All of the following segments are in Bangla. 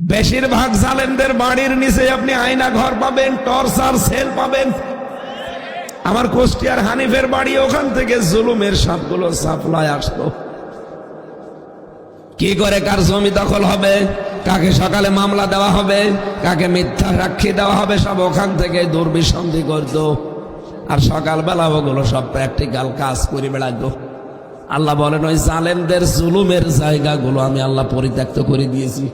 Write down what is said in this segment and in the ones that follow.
বেশিরভাগ জালেমদের বাড়ির নিচে আপনি আয়না ঘর পাবেন টর্চার সেল পাবেন। আমার কোষ্টিয়ার হানিফের বাড়ি ওখান থেকে জুলুমের সবগুলো সাপ্লাই আসতো কি করে কার জমি দখল হবে? কাকে সকালে মামলা দেওয়া হবে? কাকে মিথ্যা সাক্ষী দেওয়া হবে? সব ওখান থেকে দুর্বিসন্ধি করতো। আর সকালবেলা ওগুলো সব প্র্যাকটিক্যাল কাজ করে বেড়াতো আল্লাহ বলেন, ওই জালেমদের জুলুমের জায়গাগুলো আমি আল্লাহ পরিত্যক্ত করে দিয়েছি।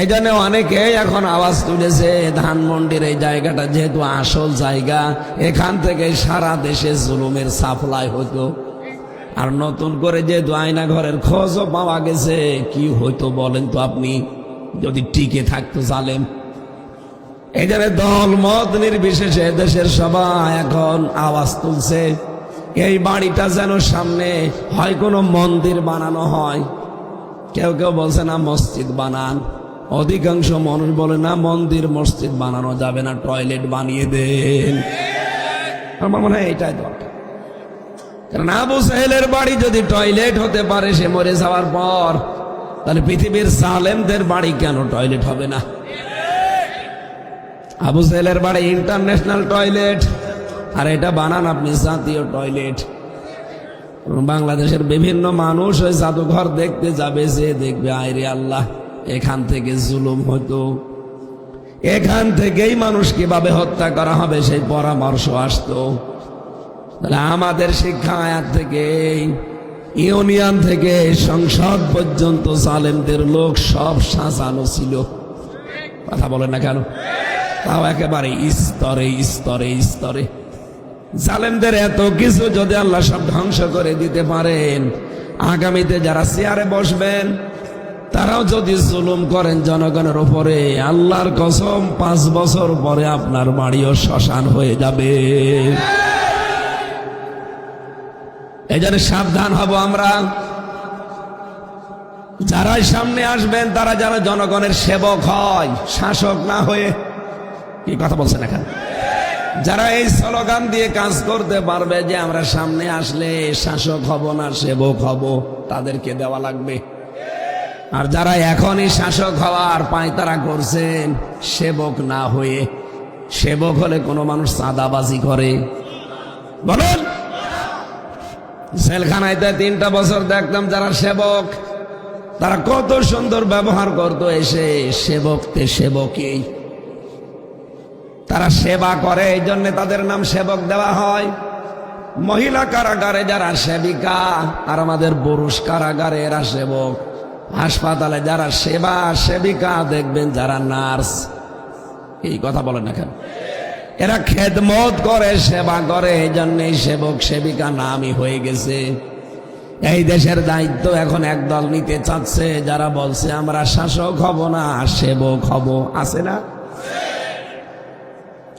এই জন্য অনেকে এখন আওয়াজ তুলেছে, ধানমন্ডির এই জায়গাটা যেহেতু আসল জায়গা, এখান থেকে সারা দেশে জুলুমের সাপ্লাই হতো আর নতুন করে যেহেতু আয়না ঘরের খোঁজও পাওয়া গেছে, কি হইতো বলেন তো আপনি? যদি টিকে থাকতো জালেম। জন্য দল মত নির্বিশেষে দেশের সবাই এখন আওয়াজ তুলছে। এই বাড়িটা যেন সামনে হয় কোনো মন্দির বানানো হয়। কেউ কেউ বলছে না, মসজিদ বানান। অধিকাংশ মানুষ বলে, না, মন্দির, মসজিদ বানানো যাবে না, টয়লেট বানিয়ে দেন। আমার মনে হয় এটাই দরকার। আবু সাহেলের বাড়ি যদি টয়লেট হতে পারে, সে মরে যাওয়ার পর, তাহলে পৃথিবীর সালেমদের বাড়ি কেন টয়লেট হবে না? আবু সাহেলের বাড়ি ইন্টারন্যাশনাল টয়লেট, আর এটা বানান আপনি জাতীয় টয়লেট। বাংলাদেশের বিভিন্ন মানুষ ওই জাদুঘর দেখতে যাবে, যে দেখবে, আয়রে আল্লাহ। এখান থেকে জুলুম হতো এখান থেকেই মানুষ কীভাবে হত্যা করা হবে, সেই পরামর্শ আসতো। তাহলে আমাদের শিক্ষা আয়াত থেকে, ইউনিয়ন থেকে, সংসদ পর্যন্ত সালেমদের লোক সব সাজানো ছিল। কথা বলে না কেন? তাও একেবারে স্তরে স্তরে স্তরে। জালেমদের এত কিছু যদি আল্লাহ সব ধ্বংস করে দিতে পারেন, আগামীতে যারা চেয়ারে বসবেন তারাও যদি জুলুম করেন জনগণের উপরে, আল্লাহর কসম, পাঁচ বছর পরে আপনার বাড়িও শ্মশান হয়ে যাবে। এই জন্য সাবধান হব আমরা। যারাই সামনে আসবেন, তারা যারা জনগণের সেবক হয়, শাসক না হয়ে। কি কথা বলছেন এখানে? যারা এই স্লোগান দিয়ে কাজ করতে পারবে যে আমরা সামনে আসলে শাসক হব না, সেবক হব, তাদেরকে দেওয়া লাগবে। আর যারা এখনই শাসক হওয়ার পায়তারা করছেন, সেবক না হয়ে সেবক হলে কোনো মানুষ চাঁদাবাজি করে। বলুন। জেলখানাইতে তিনটা বছর দেখতাম যারা সেবক, তারা কত সুন্দর ব্যবহার করতো এসে সেবকতে সেবকই। তারা সেবা করে, এই জন্য তাদের নাম সেবক দেওয়া হয়। মহিলা কারাগারে যারা সেবিকা আর আমাদের পুরুষ কারাগারে এরা সেবক। হাসপাতালে যারা সেবা সেবিকা দেখবেন যারা নার্স, এই কথা বলেন না কেন? এরা খেদমত করে, সেবা করে এই জন্যই সেবক সেবিকা নামই হয়ে গেছে। এই দেশের দায়িত্ব এখন একদল নিতে চাচ্ছে, যারা বলছে, আমরা শাসক হব না, সেবক হব। আছে না?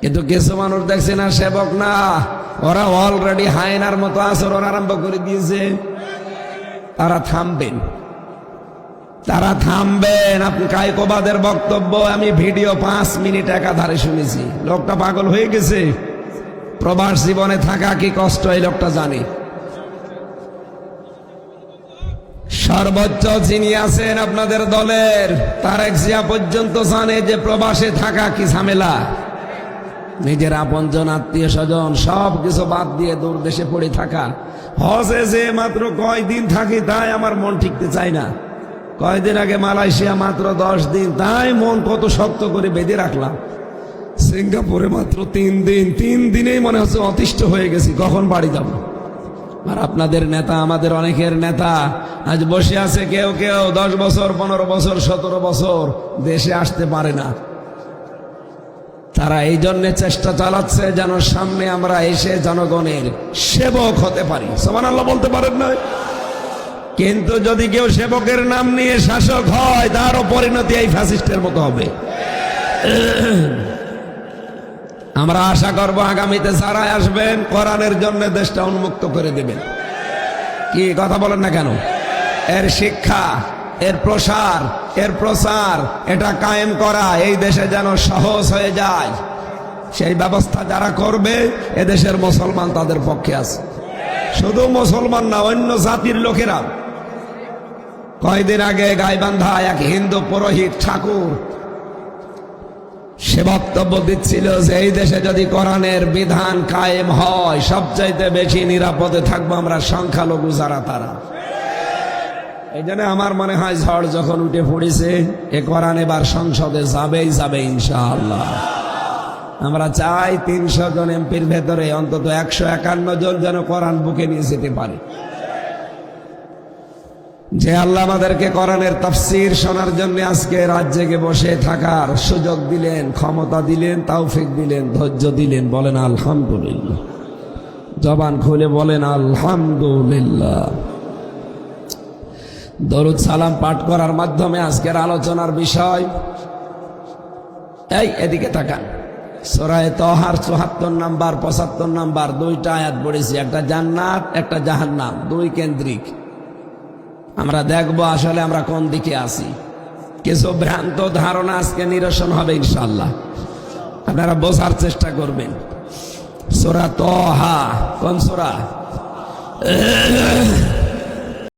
কিন্তু কিছু মানুষ দেখছে না, সেবক না। ওরা অলরেডি হায়নার মতো আচরণ আরম্ভ করে দিয়েছে। তারা থামবেন। তারা থামবেন। আপনি কায়কোবাদের বক্তব্য, আমি ভিডিও পাঁচ মিনিট একাধারে শুনেছি। লোকটা পাগল হয়ে গেছে। প্রবাস জীবনে থাকা কি কষ্ট, এই লোকটা জানে। সর্বোচ্চ যিনি আছেন আপনাদের দলের, তারেক জিয়া পর্যন্ত জানে যে প্রবাসে থাকা কি ঝামেলা। নিজের আপনজন, আত্মীয় স্বজন, সব কিছু বাদ দিয়ে দূর দেশে পড়ে থাকা। হজে যে মাত্র কয়দিন থাকি, তাই আমার মন ঠিকতে চায় না। কয়দিন আগে মালয়েশিয়া মাত্র দশ দিন, তাই মন কত শক্ত করে বেঁধে রাখলাম। সিঙ্গাপুরে মাত্র তিন দিন, তিন দিনেই মনে হচ্ছে অতিষ্ঠ হয়ে গেছি, কখন বাড়ি যাব? আর আপনাদের নেতা আমাদের অনেকের নেতা, আজ বসে আছে কেউ কেউ, দশ বছর, পনেরো বছর, সতেরো বছর, দেশে আসতে পারে না। তারা এই জন্য চেষ্টা চালাচ্ছে যেন সামনে আমরা এসে জনগণের সেবক হতে পারি। সমান আল্লাহ বলতে পারেন না কিন্তু যদি কেউ সেবকের নাম নিয়ে শাসক হয়, তারও পরিণতি এই ফ্যাসিস্টের মতো হবে। আমরা আশা করব আগামীতে যারা আসবেন, কোরআনের জন্য দেশটা উন্মুক্ত করে দেবেন। কি, কথা বলেন না কেন? এর শিক্ষা, এর প্রসার এর প্রসার, এটা কায়েম করা, এই দেশে যেন সহজ হয়ে যায়। সেই ব্যবস্থা যারা করবে এদেশের মুসলমান তাদের পক্ষে আছে। শুধু মুসলমান না, অন্য জাতির লোকেরা কয়দিন আগে গাইবান্ধা এক হিন্দু পুরোহিত ঠাকুর সে বক্তব্য দিচ্ছিল যে এই দেশে যদি কোরআনের বিধান কায়েম হয়, সবচাইতে বেশি নিরাপদে থাকব আমরা সংখ্যালঘু যারা তারা। এই জন্য আমার মনে হয় ঝড় যখন উঠে পড়েছে, এ কোরআন এবার সংসদে যাবেই যাবে ইনশাআল্লাহ। আমরা চাই তিনশো জন এমপির ভেতরে অন্তত একশো একান্ন জন যেন কোরআন বুকে নিয়ে যেতে পারে। যে আল্লাহ আমাদেরকে কোরআনের তাফসির শোনার জন্য আজকে রাজ্যে বসে থাকার সুযোগ দিলেন, ক্ষমতা দিলেন তাওফিক দিলেন, ধৈর্য দিলেন, বলেন আলহামদুলিল্লাহ। জবান খুলে বলেন আলহামদুলিল্লাহ। দরুদ সালাম পাঠ করার মাধ্যমে আজকের আলোচনার বিষয়, এই এদিকে তাকান। সোরায় তহার চুহাত্তর নাম্বার, পঁচাত্তর নাম্বার, দুইটা আয়াত পড়েছি, একটা জান্নাত, একটা জাহান্নাম, দুই কেন্দ্রিক। আমরা দেখব আসলে আমরা কোন দিকে আসি কিছু ভ্রান্ত ধারণা আজকে নিরসন হবে ইনশাল্লাহ আপনারা বোঝার চেষ্টা করবেন। সোরা তহা, কোন সোরা?